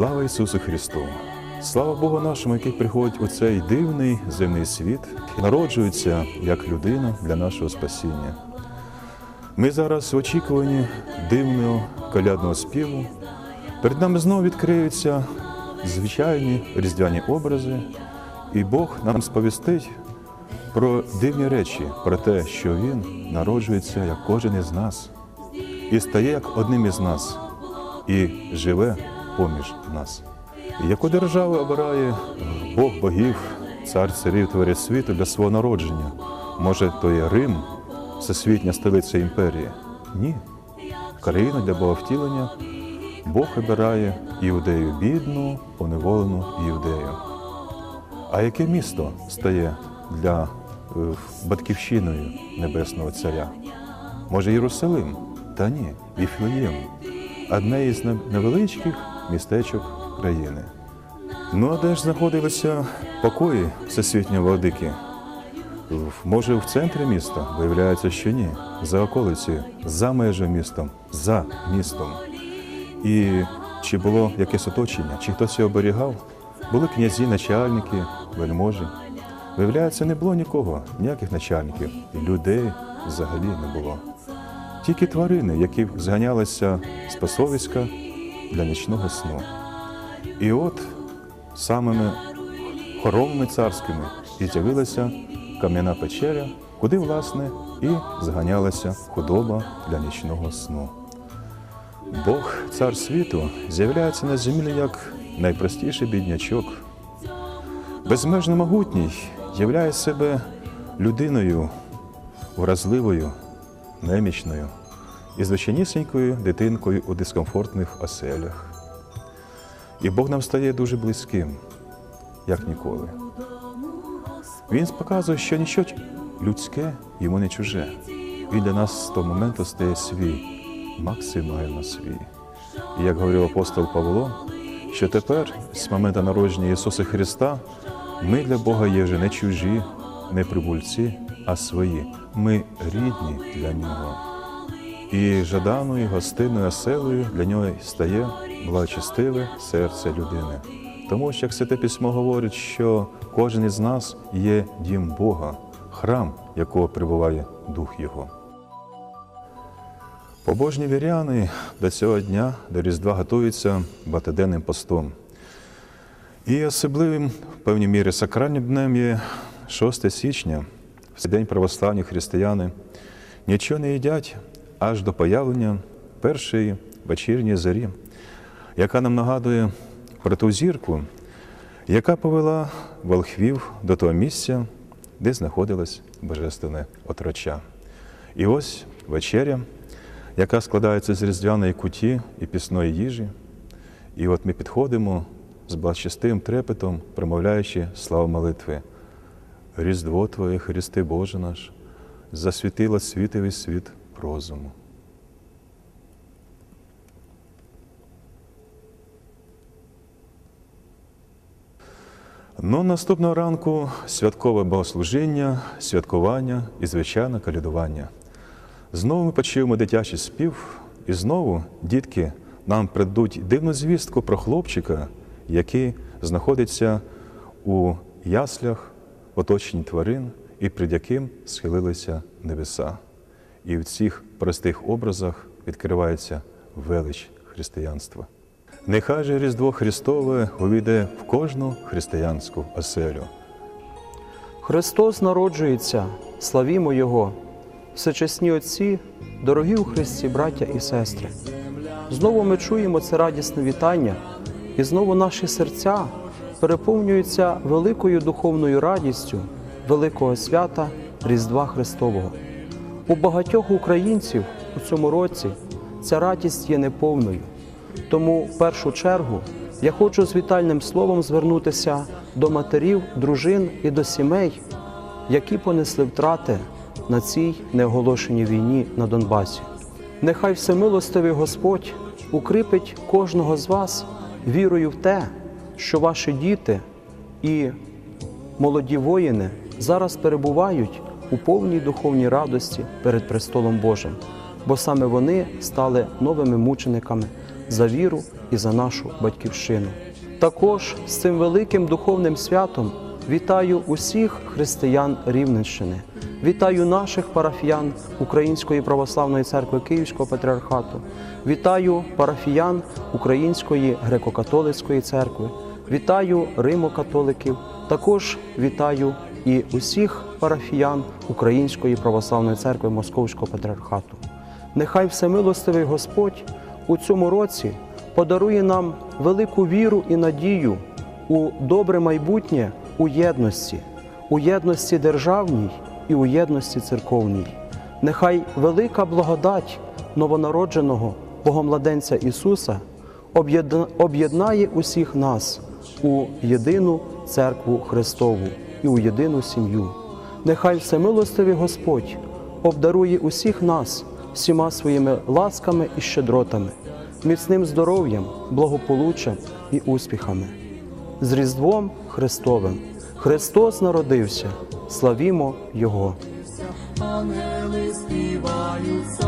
Слава Ісусу Христу! Слава Богу нашому, який приходить у цей дивний земний світ, народжується як людина для нашого спасіння. Ми зараз в очікуванні дивного колядного співу. Перед нами знову відкриються звичайні різдвяні образи, і Бог нам сповістить про дивні речі, про те, що Він народжується як кожен із нас, і стає як одним із нас, і живе поміж нас. Яку державу обирає Бог богів, цар царів творець світу для свого народження? Може, то є Рим, всесвітня столиця імперії? Ні. Країна для Боговтілення Бог обирає іудею бідну, поневолену іудею. А яке місто стає для е, батьківщиною Небесного Царя? Може, Єрусалим? Та ні, Віфлеєм, одне із невеличких містечок країни. Ну а де ж знаходилися покої всесвітнього владики? Може, в центрі міста? Виявляється, що ні. За околицею, за межами містом, за містом. І чи було якесь оточення, чи хтось його оберігав? Були князі, начальники, вельможі. Виявляється, не було нікого, ніяких начальників, людей взагалі не було. Тільки тварини, які зганялися з пасовиська для нічного сну. І от самими хоромами царськими і з'явилася кам'яна печеря, куди, власне, і зганялася худоба для нічного сну. Бог, цар світу, з'являється на землі як найпростіший біднячок. Безмежно могутній являє себе людиною вразливою, немічною і звичайнісінькою дитинкою у дискомфортних оселях. І Бог нам стає дуже близьким, як ніколи. Він показує, що нічого людське йому не чуже. Він для нас з того моменту стає свій, максимально свій. І як говорив апостол Павло, що тепер, з моменту народження Ісуса Христа, ми для Бога є вже не чужі, не прибульці, а свої. Ми рідні для Нього. І жаданою, гостинною оселею для нього стає благочестиве серце людини. Тому що як Святе Письмо говорить, що кожен із нас є дім Бога, храм, якого прибуває Дух Його. Побожні віряни до цього дня, до Різдва готуються багатоденним постом. І особливим, в певній мірі, сакральним днем є 6 січня, в цей день православні християни нічого не їдять аж до появлення першої вечірньої зорі, яка нам нагадує про ту зірку, яка повела волхвів до того місця, де знаходилось божественне отроча. І ось вечеря, яка складається з різдвяної куті і пісної їжі. І от ми підходимо з благочестивим трепетом, промовляючи славу молитви. Різдво Твоє, Христи Боже наш, засвітило світовий світ розуму. Ну, наступного ранку святкове богослужіння, святкування і звичайне калядування. Знову ми почуємо дитячий спів, і знову дітки нам придуть дивну звістку про хлопчика, який знаходиться у яслях, оточенні тварин, і перед яким схилилися небеса. І в цих простих образах відкривається велич християнства. Нехай же Різдво Христове увійде в кожну християнську оселю. Христос народжується, славімо Його, всечесні Отці, дорогі у Христі, браття і сестри. Знову ми чуємо це радісне вітання, і знову наші серця переповнюються великою духовною радістю великого свята Різдва Христового. У багатьох українців у цьому році ця радість є неповною. Тому в першу чергу я хочу з вітальним словом звернутися до матерів, дружин і до сімей, які понесли втрати на цій неоголошеній війні на Донбасі. Нехай всемилостивий Господь укріпить кожного з вас вірою в те, що ваші діти і молоді воїни зараз перебувають у повній духовній радості перед престолом Божим, бо саме вони стали новими мучениками за віру і за нашу батьківщину. Також з цим великим духовним святом вітаю усіх християн Рівненщини. Вітаю наших парафіян Української православної церкви Київського патріархату. Вітаю парафіян Української греко-католицької церкви. Вітаю римокатоликів. Також вітаю і усіх парафіян Української православної церкви Московського патріархату. Нехай всемилостивий Господь у цьому році подарує нам велику віру і надію у добре майбутнє у єдності, у єдності державній і у єдності церковній. Нехай велика благодать новонародженого Богомладенця Ісуса об'єднає усіх нас у єдину церкву Христову і у єдину сім'ю. Нехай всемилостивий Господь обдарує усіх нас всіма своїми ласками і щедротами, міцним здоров'ям, благополуччям і успіхами. З Різдвом Христовим Христос народився, славімо Його! Ангели співають,